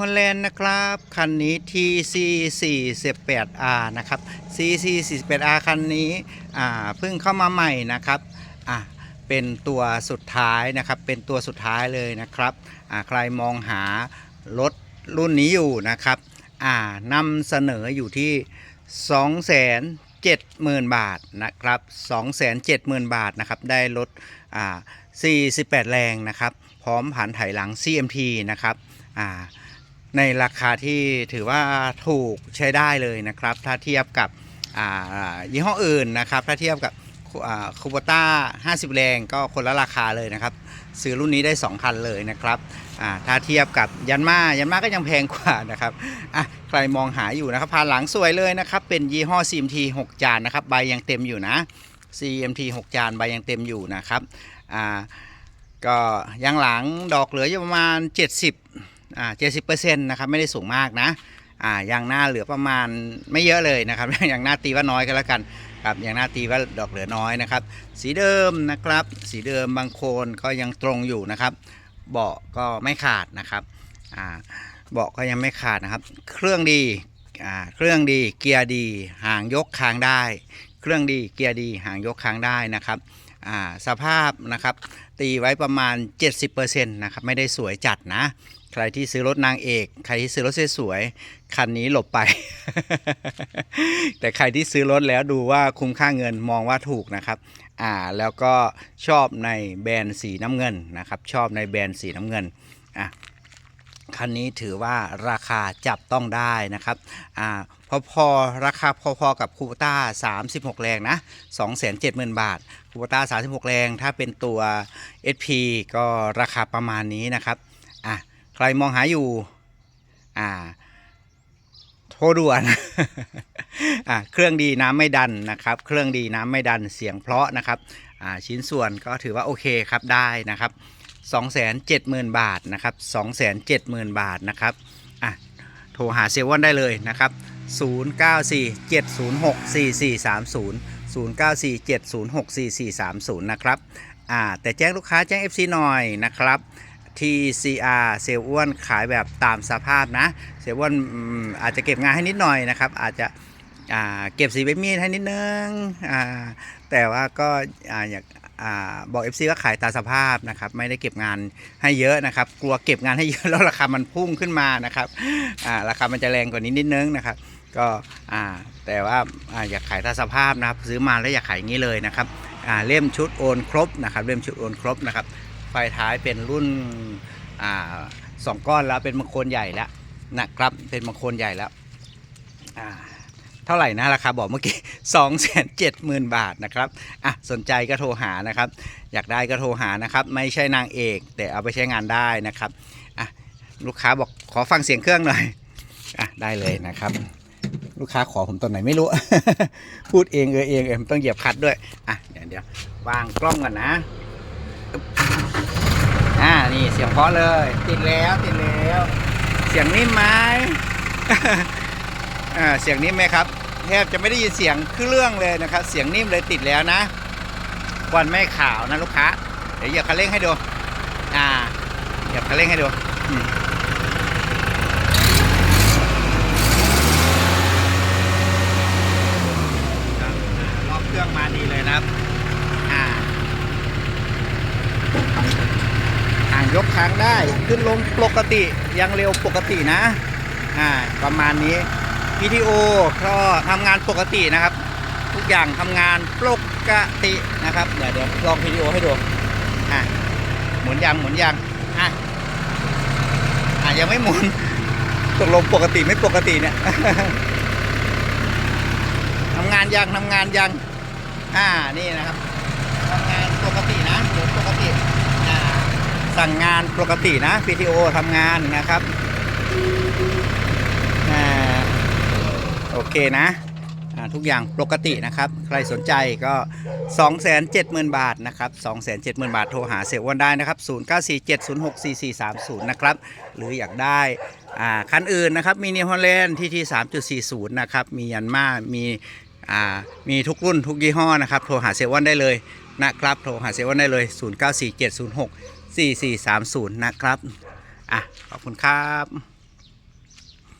ฮอลแลนด์นะครับ คันนี้ TC 48R นะครับ TC 48R คันนี้อ่าเพิ่งเข้ามาใหม่นะครับอะเป็นตัวสุดท้ายนะครับ เป็นตัวสุดท้ายเลยนะครับอ่าใครมองหารถรุ่นนี้อยู่นะครับอ่านำเสนออยู่ที่ 270,000 บาทนะครับ 270,000 บาทนะครับ ได้รถอ่า48 แรงนะครับ พร้อมผันไถหลัง CMT นะครับอ่า ในราคาที่ถือว่าถูกใช้ได้เลยนะครับ ถ้าเทียบกับยี่ห้ออื่นนะครับ ถ้าเทียบกับคูโบต้า 50 แรงก็คนละราคาเลยนะครับ ซื้อรุ่นนี้ได้ 2 คันเลยนะครับ ถ้าเทียบกับยันมายันมาก็ยังแพงกว่านะครับใครมองหาอยู่นะครับผ่านหลังสวยเลยนะครับ เป็นยี่ห้อ CMT 6 จานนะครับ ใบยังเต็มอยู่นะ CMT 6 จานใบยังเต็มอยู่นะครับ ก็ยางหลังดอกเหลืออยู่ประมาณ 70 อ่า70%นะครับไม่ได้สูงมากนะอ่ายางหน้าเหลือประมาณไม่เยอะเลยนะครับยางหน้าตีว่าน้อยก็แล้วกันครับยางหน้าตีว่าดอกเหลือน้อยนะครับ สีเดิมนะครับ สีเดิมบางโคนก็ยังตรงอยู่นะครับ เบาะก็ไม่ขาดนะครับอ่าเบาะก็ยังไม่ขาดนะครับ เครื่องดีอ่าเครื่องดีเกียร์ดีหางยกค้างได้ เครื่องดีเกียร์ดีหางยกค้างได้นะครับอ่าสภาพนะครับตีไว้ประมาณ 70%นะครับไม่ได้สวยจัดนะ ใครที่ซื้อรถนางเอก ใครที่ซื้อรถสวยๆคันนี้หลบไป แต่ใครที่ซื้อรถแล้วดูว่าคุ้มค่าเงินมองว่าถูกนะครับ อ่าแล้วก็ชอบในแบรนด์สีน้ำเงินนะครับ ชอบในแบรนด์สีน้ำเงินอะคันนี้ถือว่าราคาจับต้องได้นะครับอ่าพอพอราคาพอๆกับคูปต้า 36 แรงนะ 270,000 บาท คูปต้า 36 แรง ถ้าเป็นตัว SP ก็ราคาประมาณนี้นะครับอะ ใครมองหาอยู่ อ่า โทรด่วนอะเครื่องดีน้ำไม่ดันนะครับ เครื่องดีน้ำไม่ดันเสียงเพราะนะครับ อ่า ชิ้นส่วนก็ถือว่าโอเคครับได้นะครับ270,000 บาทนะครับ270,000 บาทนะครับ อะ โทรหาเซเว่นได้เลยนะครับ 0947064430 0947064430 นะครับ อ่า แต่แจ้งลูกค้าแจ้ง FC หน่อยนะครับ TCR เซลอ้วนขายแบบตามสภาพนะ เซลอ้วนอาจจะเก็บงานให้นิดหน่อยนะครับ อาจจะเก็บสีใบมีดให้นิดนึงแต่ว่าก็อ่าอยากอบอก FC ว่าขายตามสภาพนะครับไม่ได้เก็บงานให้เยอะนะครับ กลัวเก็บงานให้เยอะแล้วราคามันพุ่งขึ้นมานะครับาราคามันจะแรงกว่านี้นิดนึงนะครับ ก็แต่ว่าอ่าอยากขายตามสภาพนะครับ ซื้อมาแล้วอยากขายอย่างนี้เลยนะครับเล่มชุดโอนครบนะครับเล่มชุดโอนครบนะครับ ไฟท้ายเป็นรุ่นอ่าสองก้อนแล้วเป็นมังคนใหญ่แล้วนะครับเป็นมังคนใหญ่แล้วอ่าเท่าไหร่นะราคาบอกเมื่อกี้สองแสนเจ็ดหมื่นบาทนะครับอะสนใจก็โทรหานะครับ อยากได้ก็โทรหานะครับ ไม่ใช่นางเอก แต่เอาไปใช้งานได้นะครับอะลูกค้าบอกขอฟังเสียงเครื่องหน่อยอะได้เลยนะครับ ลูกค้าขอผมตอนไหนไม่รู้ พูดเองเออเองเออต้องเหยียบคัดด้วยอะเดี๋ยวเดี๋ยววางกล้องก่อนนะ นี่เสียงเพราะเลย ติดแล้วติดแล้ว เสียงนิ่มไหมอ่าเสียงนิ่มไหมครับแทบจะไม่ได้ยินเสียงเครื่องเลยนะครับ เสียงนิ่มเลยติดแล้วนะควันไม่ขาวนะลูกค้า เดี๋ยวเหยียบคันเร่งให้ดู อ่าเหยียบคันเร่งให้ดูอืมครับอ่ารอบเครื่องมาดีเลยนะครับ อ่า อ่าง ยกค้างได้ขึ้นลงปกติยังเร็วปกตินะอ่าประมาณนี้ PTO ก็ทำงานปกตินะครับ ทุกอย่างทำงานปกตินะครับ เดี๋ยวเดี๋ยวลอง PTO ให้ดูอะหมุนยังหมุนยังอะอะยังไม่หมุนตกลงปกติไม่ปกติเนี่ยทำงานยังทำงานยังอ่านี่นะครับทำงานปกตินะหมุนปกติ อ่า สั่งงานปกตินะ PTO ทำงานนะครับอโอเคนะทุกอย่างปกตินะครับ ใครสนใจก็ 270,000 บาทนะครับ 270,000 บาทโทรหาเซลวันได้นะครับ 0947064430 นะครับ หรืออยากได้คันอื่นนะครับ มีนิฮอลแลนด์ที่ที่ 3.40 นะครับ มียันมามีมีทุกรุ่นทุกยี่ห้อนะครับ โทรหาเซลวันได้เลยนะครับ โทรหาเซลวันได้เลย 094706 4430 นะครับ อะ ขอบคุณครับ